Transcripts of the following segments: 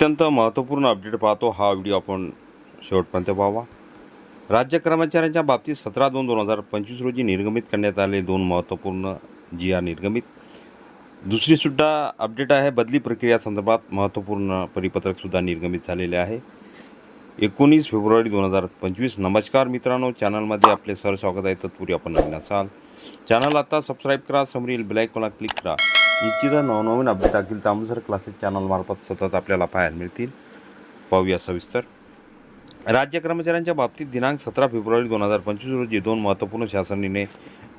अत्यंत महत्त्वपूर्ण अपडेट पाहतो हा व्हिडिओ आपण शेवटपर्यंत पाहावा. राज्य कर्मचाऱ्यांच्या बाबतीत सतरा दोन दोन हजार पंचवीस रोजी निर्गमित करण्यात आले दोन महत्त्वपूर्ण जी आर निर्गमित. दुसरीसुद्धा अपडेट आहे बदली प्रक्रिया संदर्भात महत्त्वपूर्ण परिपत्रकसुद्धा निर्गमित झालेले आहे. एकोणीस फेब्रुवारी दोन हजार पंचवीस नमस्कार मित्रांनो चॅनलमध्ये आपले सर स्वागत आहे. तत्पूर्वी आपण नवीन असाल. चॅनल आता सबस्क्राईब करा समोरील बेलायकॉनला क्लिक करा. निश्चित नवनवीन अपडेट टाकील त्यानुसार क्लासेस चॅनलमार्फत सतत आपल्याला पाहायला मिळतील. पाहूया सविस्तर. राज्य कर्मचाऱ्यांच्या बाबतीत दिनांक सतरा फेब्रुवारी दोन हजार पंचवीस रोजी दोन महत्त्वपूर्ण शासन निर्णय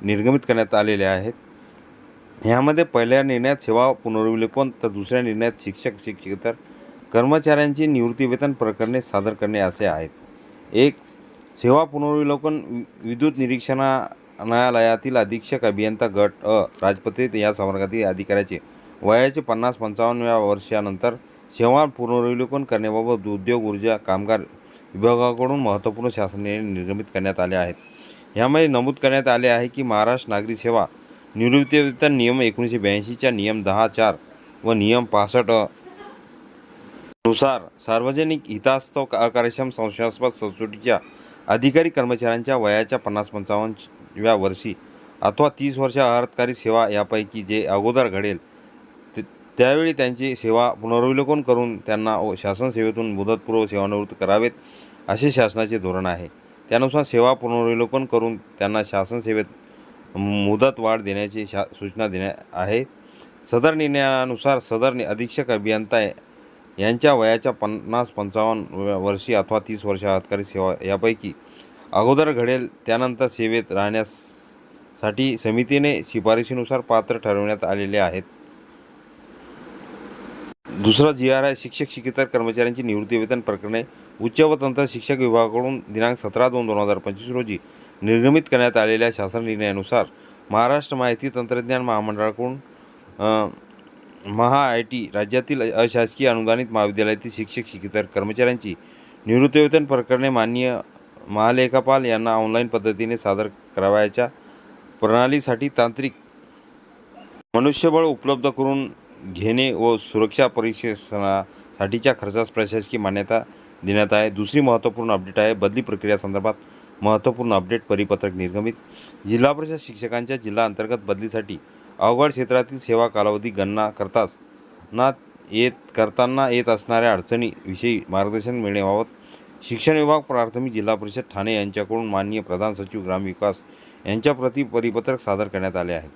निर्गमित करण्यात आलेले आहेत. ह्यामध्ये पहिल्या निर्णयात सेवा पुनर्विलोकन तर दुसऱ्या निर्णयात शिक्षक शिक्षकेतर कर्मचाऱ्यांची निवृत्तीवेतन प्रकरणे सादर करणे असे आहेत. एक सेवा पुनर्विलोकन वि- विद्युत न्यायालयातील अधीक्षक अभियंता गट अ राजपत्रित या संवर्गातील अधिकाऱ्याचे वयाचे पन्नास पंचावन्नव्या वर्षानंतर सेवा पुनर्विलोकन करण्याबाबत उद्योग ऊर्जा कामगार विभागाकडून महत्त्वपूर्ण शासनाने निर्गमित करण्यात आले आहेत. यामध्ये नमूद करण्यात आले आहे की महाराष्ट्र नागरी सेवा निवृत्तीवेतन नियम एकोणीसशे ब्याऐंशीच्या नियम दहा चार व नियम पासष्ट अ नुसार सार्वजनिक हितास्तव अकार्यक्षम संशयास्पद संस्कृतीच्या अधिकारी कर्मचाऱ्यांच्या वयाच्या पन्नास पंचावन्न या वर्षी अथवा तीस वर्ष अर्थकारी सेवा यापैकी जे अगोदर घडेल ते त्यावेळी त्यांची सेवा पुनर्विलोकन करून त्यांना व शासन सेवेतून मुदतपूर्व सेवानिवृत्त करावेत असे शासनाचे धोरण आहे. त्यानुसार सेवा पुनर्विलोकन करून त्यांना शासन सेवेत मुदत वाढ देण्याची शा सूचना देण्या आहे. सदर निर्णयानुसार सदर नि- अधीक्षक अभियंता यांच्या वयाच्या पन्नास पंचावन्न वर्षी अथवा तीस वर्ष अधिकारी सेवा यापैकी अगोदर घडेल त्यानंतर सेवेत राहण्यासाठी समितीने शिफारशीनुसार पात्र ठरवण्यात आलेले आहेत. दुसरा जी आर आहे शिक्षक शिकेतर कर्मचाऱ्यांची निवृत्तीवेतन प्रकरणे उच्च व तंत्र शिक्षक विभागाकडून दिनांक सतरा दोन दोन हजार पंचवीस रोजी निर्गमित करण्यात आलेल्या शासन निर्णयानुसार महाराष्ट्र माहिती तंत्रज्ञान महामंडळाकडून महा आय टी राज्यातील अशासकीय अनुदानित महाविद्यालयातील शिक्षक शिकेतर कर्मचाऱ्यांची निवृत्तीवेतन प्रकरणे माननीय महालेखापाल यांना ऑनलाईन पद्धतीने सादर करावयाच्या प्रणालीसाठी तांत्रिक मनुष्यबळ उपलब्ध करून घेणे व सुरक्षा परीक्षणासाठीच्या खर्चास प्रशासकीय मान्यता देण्यात आहे. दुसरी महत्त्वपूर्ण अपडेट आहे. बदली प्रक्रिया संदर्भात महत्त्वपूर्ण अपडेट परिपत्रक निर्गमित. जिल्हा परिषद शिक्षकांच्या जिल्हा अंतर्गत बदलीसाठी अवघड क्षेत्रातील सेवा कालावधी गणना करताच ना येत करताना येत असणाऱ्या अडचणीविषयी मार्गदर्शन मिळण्याबाबत शिक्षण विभाग प्राथमिक जिल्हा परिषद ठाणे यांच्याकडून माननीय प्रधान सचिव ग्रामविकास यांच्या प्रति परिपत्रक सादर करण्यात आले आहे.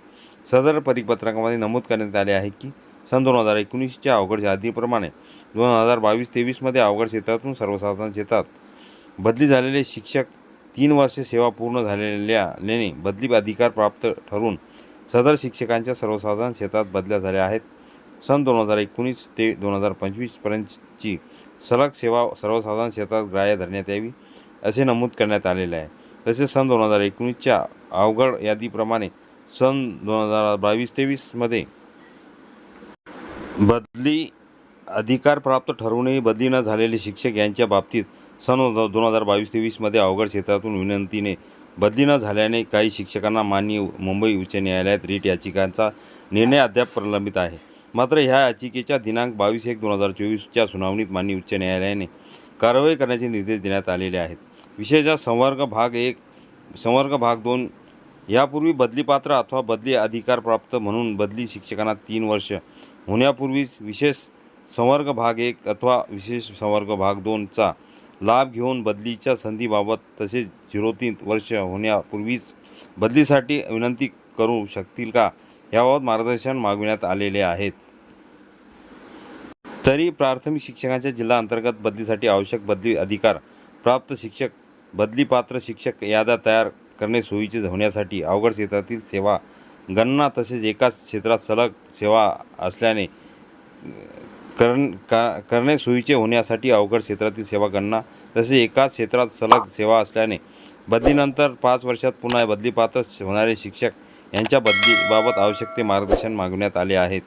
सदर परिपत्रकामध्ये नमूद करण्यात आले आहे की सन दोन हजार एकोणीसच्या अवघड यादीप्रमाणे दोन हजार बावीस तेवीसमध्ये अवघड क्षेत्रातून सर्वसाधारण क्षेत्रात बदली झालेले शिक्षक तीन वर्षे सेवा पूर्ण झालेल्याने बदली अधिकार प्राप्त ठरून सदर शिक्षकांच्या सर्वसाधारण क्षेत्रात बदल्या झाल्या आहेत. सन दोन हजार एकोणीस ते दोन हजार पंचवीसपर्यंतची सलग सेवा सर्वसाधारण क्षेत्रात ग्राह्य धरण्यात यावी असे नमूद करण्यात आलेले आहे. तसेच सन दोन हजार एकोणीसच्या अवघड यादीप्रमाणे सन दोन हजार बावीस तेवीसमध्ये बदली अधिकार प्राप्त बदली न झालेले शिक्षक यांच्या बाबतीत सन दोन हजार बावीस तेवीसमध्ये अवघड क्षेत्रातून विनंतीने बदली न झाल्याने काही शिक्षकांना माननीय मुंबई उच्च न्यायालयात रीट याचिकांचा निर्णय अद्याप प्रलंबित आहे. मात्र ह्या याचिकेच्या दिनांक बावीस एक दोन हजार चोवीसच्या सुनावणीत माननीय उच्च न्यायालयाने कारवाई करण्याचे निर्देश देण्यात आलेले आहेत. विशेषतः संवर्ग भाग एक संवर्ग भाग दोन यापूर्वी बदलीपात्र अथवा बदली अधिकार प्राप्त म्हणून बदली शिक्षकांना तीन वर्ष होण्यापूर्वीच विशेष संवर्ग भाग एक अथवा विशेष संवर्ग भाग दोनचा लाभ घेऊन बदलीच्या संधीबाबत तसेच झिरो तीन वर्ष होण्यापूर्वीच बदलीसाठी विनंती करू शकतील का? याबाबत मार्गदर्शन मागविण्यात आलेले आहेत. तरी प्राथमिक शिक्षकांच्या जिल्हा अंतर्गत बदलीसाठी आवश्यक बदली अधिकार प्राप्त शिक्षक बदलीपात्र शिक्षक याद्या तयार करणे सोयीचे होण्यासाठी अवघड क्षेत्रातील सेवा गणना तसेच एकाच क्षेत्रात सलग सेवा असल्याने करण का करणे सोयीचे होण्यासाठी अवघड क्षेत्रातील सेवा गणना तसेच एकाच क्षेत्रात सलग सेवा असल्याने बदलीनंतर पाच वर्षात पुन्हा बदलीपात्र होणारे शिक्षक यांच्या बदलीबाबत आवश्यक ते मार्गदर्शन मागवण्यात आले आहेत.